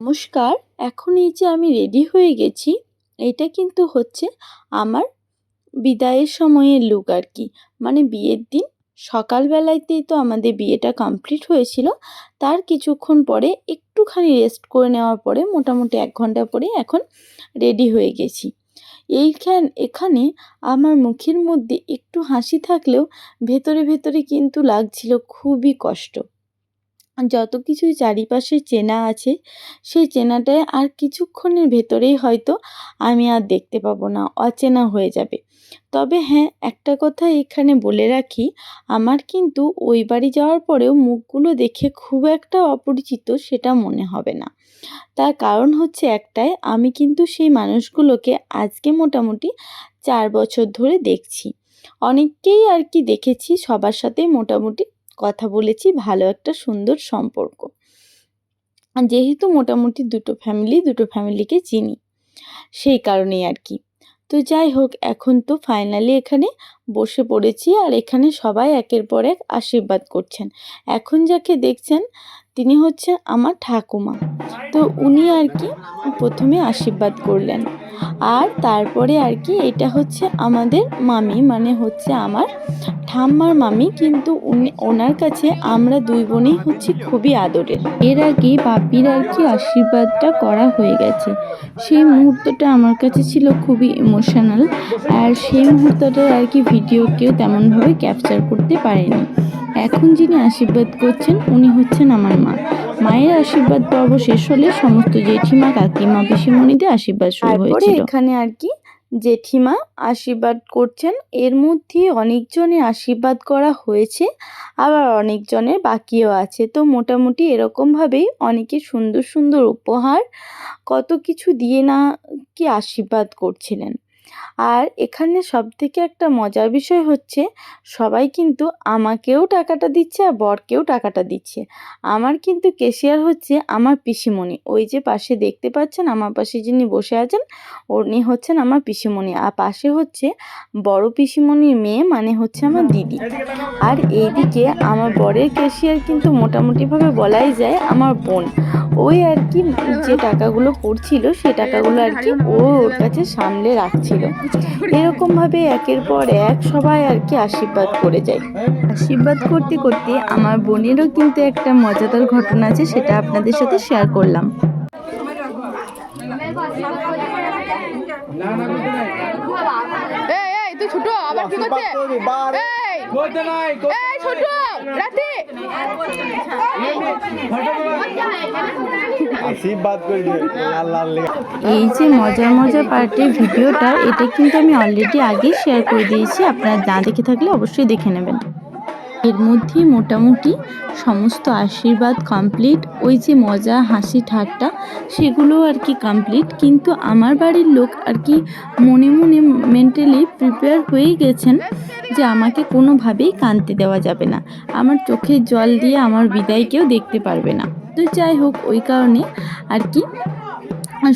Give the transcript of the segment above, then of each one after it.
নমস্কার, এখন এই যে আমি রেডি হয়ে গেছি, এটা কিন্তু হচ্ছে আমার বিদায়ের সময়ের লুক আর কি। মানে বিয়ের দিন, সকালবেলাতেই তো আমাদের বিয়েটা কমপ্লিট হয়েছিল, তার কিছুক্ষণ পরে একটুখানি রেস্ট করে নেওয়ার পরে মোটামুটি এক ঘণ্টা পরে এখন রেডি হয়ে গেছি। এইখান, এখানে আমার মুখের মধ্যে একটু হাসি থাকলেও ভেতরে ভেতরে কিন্তু লাগছিল খুবই কষ্ট। যত কিছুই চারিপাশে চেনা আছে, সেই চেনাটায় আর কিছুক্ষণের ভেতরেই হয়তো আমি আর দেখতে পাবো না, অচেনা হয়ে যাবে। তবে হ্যাঁ একটা কথা এখানে বলে রাখি, আমার কিন্তু ওই বাড়ি যাওয়ার পরেও মুখগুলো দেখে খুব একটা অপরিচিত সেটা মনে হবে না। তার কারণ হচ্ছে একটাই, আমি কিন্তু সেই মানুষগুলোকে আজকে মোটামুটি চার বছর ধরে দেখছি। অনেককেই আর কি দেখেছি, সবার সাথে মোটামুটি কথা বলেছি, ভালো একটা সুন্দর সম্পর্ক। যেহেতু মোটামুটি দুটো ফ্যামিলি দুটো ফ্যামিলিকে চিনি, সেই কারণেই আর কি। তো যাই হোক, এখন তো ফাইনালি এখানে বসে পড়েছি আর এখানে সবাই একের পর এক আশীর্বাদ করছেন। এখন যাকে দেখছেন তিনি হচ্ছে আমার ঠাকুমা। তো উনি আর কি প্রথমে আশীর্বাদ করলেন। আর তারপরে আর কি এটা হচ্ছে আমাদের মামি মানে হচ্ছে আমার ঠাম্মার মামি। কিন্তু উনি, ওনার কাছে আমরা দুই বোনই হচ্ছে খুবই আদরের। এর আগে বাপির আর কি আশীর্বাদটা করা হয়ে গেছে। সেই মুহূর্তটা আমার কাছে ছিল খুবই ইমোশনাল আর সেই মুহূর্তটা আর কি ভিডিও কেউ তেমনভাবে ক্যাপচার করতে পারেনি। এখন যিনি আশীর্বাদ করছেন উনি হচ্ছেন আমার মা। মায়ের আশীর্বাদ পর্ব শেষ হলে সমস্ত জেঠিমা কাকিমা পিসিমণিদের আশীর্বাদ শুরু হয়েছিল। এখানে আর কি জেঠিমা আশীর্বাদ করছেন। এর মধ্যে অনেকজনের আশীর্বাদ করা হয়েছে আবার অনেকজনের বাকিও আছে। তো মোটামুটি এরকমভাবেই অনেকে সুন্দর সুন্দর উপহার কত কিছু দিয়ে না কি আশীর্বাদ করছিলেন। আর এখানে সবথেকে একটা মজার বিষয় হচ্ছে, সবাই কিন্তু আমাকেও টাকাটা দিচ্ছে আর বরকেও টাকাটা দিচ্ছে। আমার কিন্তু কেশিয়ার হচ্ছে আমার পিসিমণি। ওই যে পাশে দেখতে পাচ্ছেন, আমার পাশে যিনি বসে আছেন, উনি হচ্ছেন আমার পিসিমণি। আর পাশে হচ্ছে বড় পিসিমণির মেয়ে মানে হচ্ছে আমার দিদি। আর এইদিকে আমার বরের কেশিয়ার কিন্তু মোটামুটিভাবে বলাই যায় আমার বোন। ওই আর কি যে টাকাগুলো পড়ছিল সে টাকাগুলো আর কি ও ওর কাছে সামলে রাখছিল। এরকমভাবে একের পর এক সবাই আর কি আশীর্বাদ করে যায়। আশীর্বাদ করতে করতে আমার বোনেরও কিন্তু একটা মজাদার ঘটনা আছে, সেটা আপনাদের সাথে শেয়ার করলাম। এই এই ছোট আবার কি করছে? এই। এই ছোট রাতে। এই যে মজার মজার পার্টির ভিডিওটা এটা কিন্তু আমি অলরেডি আগে শেয়ার করে দিয়েছি। আপনারা না দেখে থাকলে অবশ্যই দেখে নেবেন। এর মধ্যেই মোটামুটি সমস্ত আশীর্বাদ কমপ্লিট ওই যে মজা, হাসি, ঠাট্টা সেগুলো আর কি কমপ্লিট কিন্তু আমার বাড়ির লোক আর কি মনে মনে মেন্টালি প্রিপেয়ার হয়ে গেছেন যে আমাকে কোনোভাবেই কাঁদতে দেওয়া যাবে না। আমার চোখের জল দিয়ে আমার বিদায়কেও দেখতে পারবে না। তো যাই হোক, ওই কারণে আর কি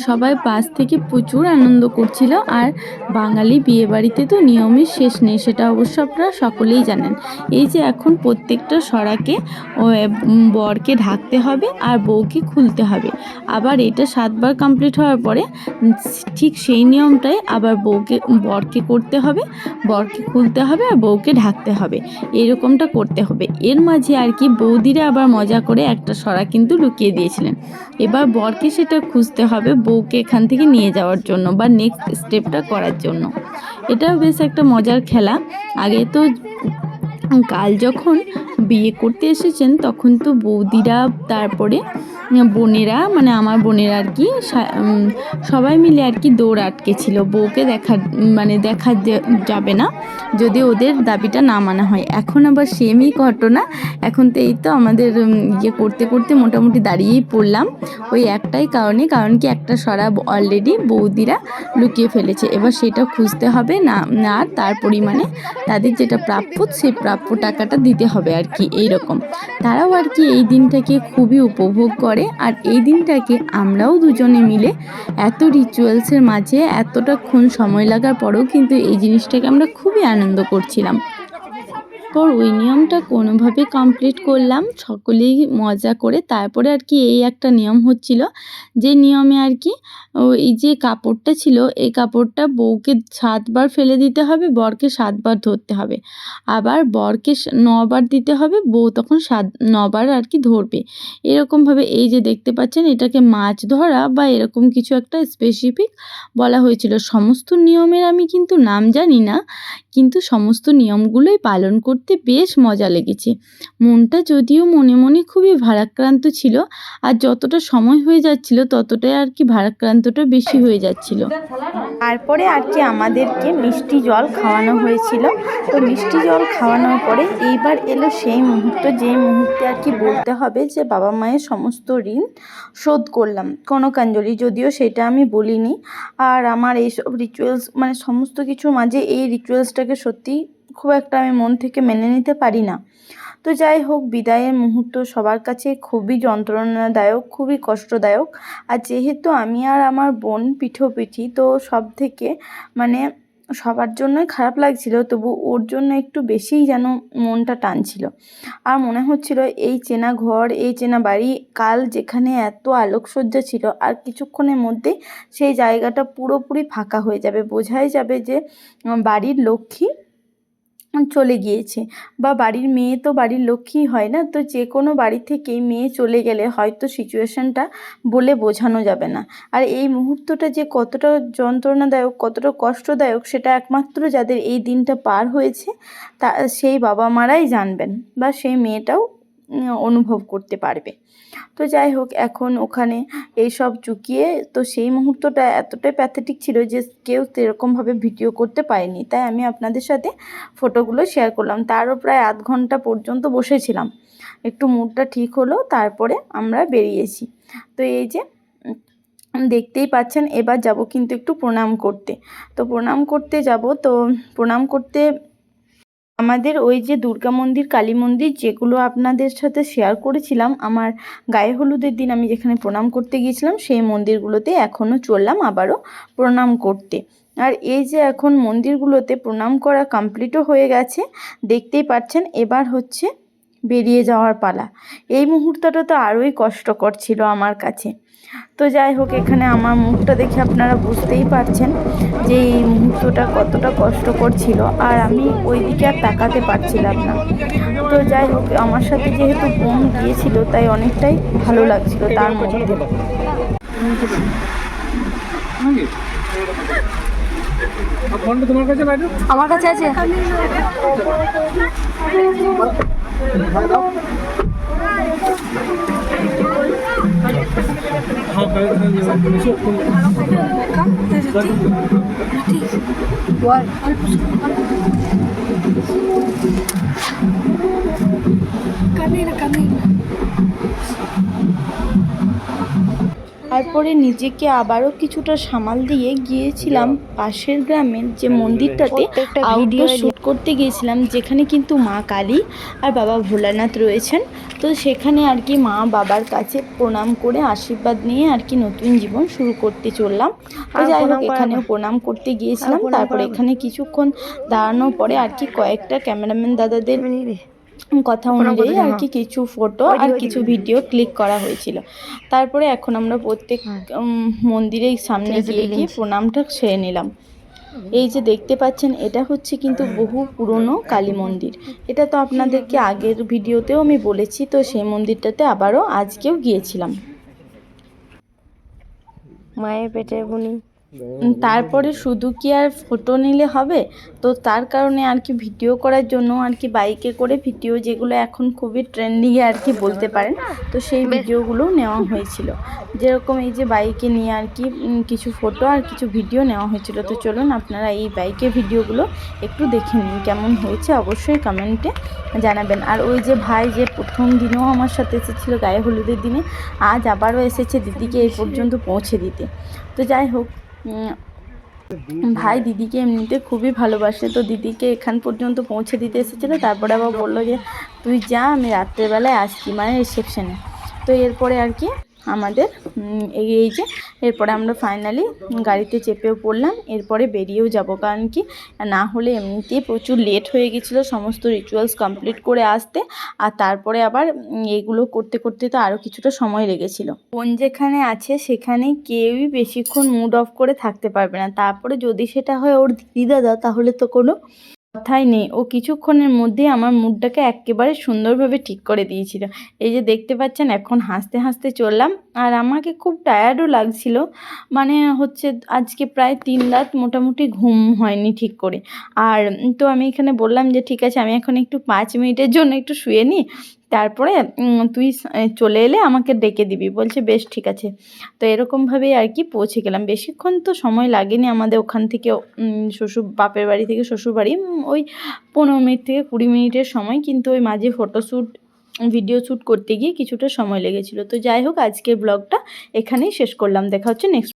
সবাই পাশ থেকে প্রচুর আনন্দ করছিল আর বাঙালি বিয়েবাড়িতে তো নিয়মের শেষ নেই, সেটা অবশ্য আপনারা সকলেই জানেন। এই যে এখন প্রত্যেকটা সরাকে বরকে ঢাকতে হবে আর বউকে খুলতে হবে। আবার এটা সাতবার কমপ্লিট হওয়ার পরে ঠিক সেই নিয়মটাই আবার বউকে, বরকে করতে হবে, বরকে খুলতে হবে আর বউকে ঢাকতে হবে। এরকমটা করতে হবে। এর মাঝে আর কি বৌদিরা আবার মজা করে একটা সরা কিন্তু লুকিয়ে দিয়েছিলেন। এবার বরকে সেটা খুঁজতে হবে বউকে এখান থেকে নিয়ে যাওয়ার জন্য বা নেক্সট স্টেপটা করার জন্য। এটাও বেশ একটা মজার খেলা। আগে তো কাল যখন বিয়ে করতে এসেছেন, তখন তো বৌদিরা তারপরে বোনেরা মানে আমার বোনেরা আর কি সবাই মিলে আর কি দৌড় আটকেছিল। বউকে দেখা মানে দেখা যাবে না যদি ওদের দাবিটা না মানা হয়। এখন আবার সেমই ঘটনা। এখন তো এই তো আমাদের ইয়ে করতে করতে মোটামুটি দাঁড়িয়েই পড়লাম। ওই একটাই কারণে, কারণ কি একটা সরাব অলরেডি বৌদিরা লুকিয়ে ফেলেছে। এবার সেটা খুঁজতে হবে না আর তার পরিমাণে তাদের যেটা প্রাপ্য সেই প্রাপ্য টাকাটা দিতে হবে আর কি এই রকম তারাও আর কি এই দিনটাকে খুবই উপভোগ করে। আর এই দিনটাকে আমরাও দুজনে মিলে এত রিচুয়ালসের মাঝে এতটাক্ষণ সময় লাগার পরেও কিন্তু এই জিনিসটাকে আমরা খুবই আনন্দ করছিলাম। তারপর ওই নিয়মটা কোনোভাবে কমপ্লিট করলাম। সকলেই মজা করে তারপরে আর কি এই একটা নিয়ম হচ্ছিল, যে নিয়মে আর কি এই যে কাপড়টা ছিল, এই কাপড়টা বউকে সাতবার ফেলে দিতে হবে, বরকে সাতবার ধরতে হবে। আবার বরকে নবার দিতে হবে, বউ তখন সাত, নবার আর কি ধরবে। এরকমভাবে এই যে দেখতে পাচ্ছেন, এটাকে মাছ ধরা বা এরকম কিছু একটা স্পেসিফিক বলা হয়েছিল। সমস্ত নিয়মের আমি কিন্তু নাম জানি না, কিন্তু সমস্ত নিয়মগুলোই পালন করতে বেশ মজা লেগেছে। মনটা যদিও মনে মনে খুবই ভারাক্রান্ত ছিল, আর যতটা সময় হয়ে যাচ্ছিল ততটাই আর কি ভারাক্রান্তটা বেশি হয়ে যাচ্ছিল। তারপরে আর কি আমাদেরকে মিষ্টি জল খাওয়ানো হয়েছিল। তো মিষ্টি জল খাওয়ানোর পরে এইবার এলো সেই মুহূর্ত যেই মুহূর্তে আর কি বলতে হবে যে বাবা মায়ের সমস্ত ঋণ শোধ করলাম। কনকাঞ্জলি, যদিও সেটা আমি বলিনি। আর আমার এইসব রিচুয়ালস মানে সমস্ত কিছুর মাঝে এই রিচুয়ালসটাকে সত্যি খুব একটা আমি মন থেকে মেনে নিতে পারি না। তো যাই হোক, বিদায়ের মুহূর্ত সবার কাছে খুবই যন্ত্রণাদায়ক, খুবই কষ্টদায়ক। আর যেহেতু আমি আর আমার বোন পিঠোপিঠি, তো সব থেকে মানে সবার জন্যই খারাপ লাগছিল, তবু ওর জন্য একটু বেশিই যেন মনটা টানছিল। আর মনে হচ্ছিল, এই চেনা ঘর, এই চেনা বাড়ি, কাল যেখানে এত আলোকসজ্জা ছিল, আর কিছুক্ষণের মধ্যে সেই জায়গাটা পুরোপুরি ফাঁকা হয়ে যাবে। বোঝাই যাবে যে, বাড়ির লক্ষ্মী চলে গিয়েছে। বা বাড়ির মেয়ে তো বাড়ির লক্ষ্মী হয় না, তো যে কোনো বাড়ি থেকেই মেয়ে চলে গেলে হয়তো সিচুয়েশানটা বলে বোঝানো যাবে না। আর এই মুহূর্তটা যে কতটা যন্ত্রণাদায়ক, কতটা কষ্টদায়ক, সেটা একমাত্র যাদের এই দিনটা পার হয়েছে, তা, সেই বাবা মারাই জানবেন বা সেই মেয়েটাও অনুভব করতে পারবে। তো যাই হোক, এখন ওখানে এইসব চুকিয়ে তো সেই মুহূর্তটা এতটাই প্যাথেটিক ছিল যে কেউ সেরকমভাবে ভিডিও করতে পারেনি। তাই আমি আপনাদের সাথে ফটোগুলো শেয়ার করলাম। তারও প্রায় আধ ঘণ্টা পর্যন্ত বসেছিলাম। একটু মুডটা ঠিক হলো, তারপরে আমরা বেরিয়েছি। তো এই যে দেখতেই পাচ্ছেন, এবার যাব কিন্তু একটু প্রণাম করতে। তো প্রণাম করতে যাব, তো প্রণাম করতে আমাদের ওই যে দুর্গা মন্দির, কালী মন্দির যেগুলো আপনাদের সাথে শেয়ার করেছিলাম, আমার গায়ে হলুদের দিন আমি যেখানে প্রণাম করতে গিয়েছিলাম, সেই মন্দিরগুলোতে এখনও চললাম আবারও প্রণাম করতে। আর এই যে এখন মন্দিরগুলোতে প্রণাম করা কমপ্লিটও হয়ে গেছে, দেখতেই পাচ্ছেন, এবার হচ্ছে বেরিয়ে যাওয়ার পালা। এই মুহূর্তটা তো আরোই কষ্টকর ছিল আমার কাছে। তো যাই হোক এখানে আমার মুখটা দেখে আপনারা বুঝতেই পারছেন যে এই মুহূর্তটা কতটা কষ্টকর ছিল। আর আমি ওই দিকে আর তাকাতে পারছিলাম না। তো যাই হোক আমার সাথে যেহেতু বোন গিয়েছিল তাই অনেকটাই ভালো লাগছিল তার মধ্যে। ফোনটা তোমার কাছে বাইরে? আমার কাছে আছে। হ্যাঁ বল তারপরে নিজেকে আবারও কিছুটা সামাল দিয়ে গিয়েছিলাম পাশের গ্রামের যে মন্দিরটাতে আউটডোর video শ্যুট করতে গিয়েছিলাম যেখানে কিন্তু মা কালী আর বাবা ভোলানাথ রয়েছেন। তো সেখানে আর কি মা বাবার কাছে প্রণাম করে আশীর্বাদ নিয়ে আর কি নতুন জীবন শুরু করতে চললাম। তো আর যাই হোক এখানেও প্রণাম করতে গিয়েছিলাম। তারপরে এখানে কিছুক্ষণ দাঁড়ানোর পরে আর কি কয়েকটা ক্যামেরাম্যান দাদাদের কথা অনুযায়ী আর কি কিছু ফটো আর কিছু ভিডিও ক্লিক করা হয়েছিল। তারপরে এখন আমরা প্রত্যেক হ্যাঁ। মন্দিরের সামনে গিয়ে গিয়ে প্রণামটা সেরে নিলাম। এই যে দেখতে পাচ্ছেন এটা হচ্ছে কিন্তু বহু পুরনো কালী মন্দির। এটা তো আপনাদেরকে আগের ভিডিওতেও আমি বলেছি তো সেই মন্দিরটাতে আবারও আজকেও গিয়েছিলাম। মায়ের পেটে বুনি তারপরে শুধু কি আর ফটো নিলে হবে? তো তার কারণে আর কি ভিডিও করার জন্য আর কি বাইকে করে ভিডিও যেগুলো এখন খুবই ট্রেন্ডিংয়ে আর কি বলতে পারেন তো সেই ভিডিওগুলোও নেওয়া হয়েছিল। যেরকম এই যে বাইকে নিয়ে আর কি কিছু ফটো আর কিছু ভিডিও নেওয়া হয়েছিল তো চলুন আপনারা এই বাইকের ভিডিওগুলো একটু দেখে নিন কেমন হয়েছে অবশ্যই কমেন্টে জানাবেন। আর ওই যে ভাই যে প্রথম দিনও আমার সাথে এসেছিল গায়ে হলুদের দিনে আজ আবারও এসেছে দিদিকে এই পর্যন্ত পৌঁছে দিতে। তো যাই হোক ভাই দিদিকে এমনিতে খুবই ভালোবাসে, তো দিদিকে এখান পর্যন্ত পৌঁছে দিতে এসেছিল, তারপরে আবার বলল যে, তুই যা, আমি রাত্রেবেলায় আসছি মানে রিসেপশনে তো এরপরে আর কি আমাদের এই যে এরপরে আমরা ফাইনালি গাড়িতে চেপেও পড়লাম, এরপরে বেরিয়েও যাব। কারণ কি, না হলে এমনিতেই প্রচুর লেট হয়ে গেছিল, সমস্ত রিচুয়ালস কমপ্লিট করে আসতে, আর তারপরে আবার এগুলো করতে করতে তো আরও কিছুটা সময় লেগেছিল। বোন যেখানে আছে, সেখানে কেউই বেশিক্ষণ মুড অফ করে থাকতে পারবে না। তারপরে যদি সেটা হয় ওর দিদি দাদা, তাহলে তো কোনো কথাই নেই। ও কিছুক্ষণের মধ্যে আমার মুডটাকে একেবারে সুন্দরভাবে ঠিক করে দিয়েছিল। এই যে দেখতে পাচ্ছেন, এখন হাসতে হাসতে চললাম। আর আমাকে খুব টায়ার্ডও লাগছিল। মানে হচ্ছে আজকে প্রায় তিন রাত মোটামুটি ঘুম হয়নি ঠিক করে। আর তো আমি এখানে বললাম যে, ঠিক আছে, আমি এখন একটু পাঁচ মিনিটের জন্য একটু শুয়ে নিই। তারপরে তুই চলে এলে আমাকে ডেকে দিবি। বলছে, বেশ, ঠিক আছে। তো এরকমভাবেই আর কি পৌঁছে গেলাম। বেশিক্ষণ তো সময় লাগেনি আমাদের ওখান থেকে শ্বশুর, বাপের বাড়ি থেকে, শ্বশুর বাড়ি ওই পনেরো মিনিট থেকে কুড়ি মিনিটের সময়। কিন্তু ওই মাঝে ফটোশ্যুট ভিডিও শ্যুট করতে গিয়ে কিছুটা সময় লেগেছিল। তো যাই হোক, আজকের ব্লগটা এখানেই শেষ করলাম। দেখা হচ্ছে নেক্সট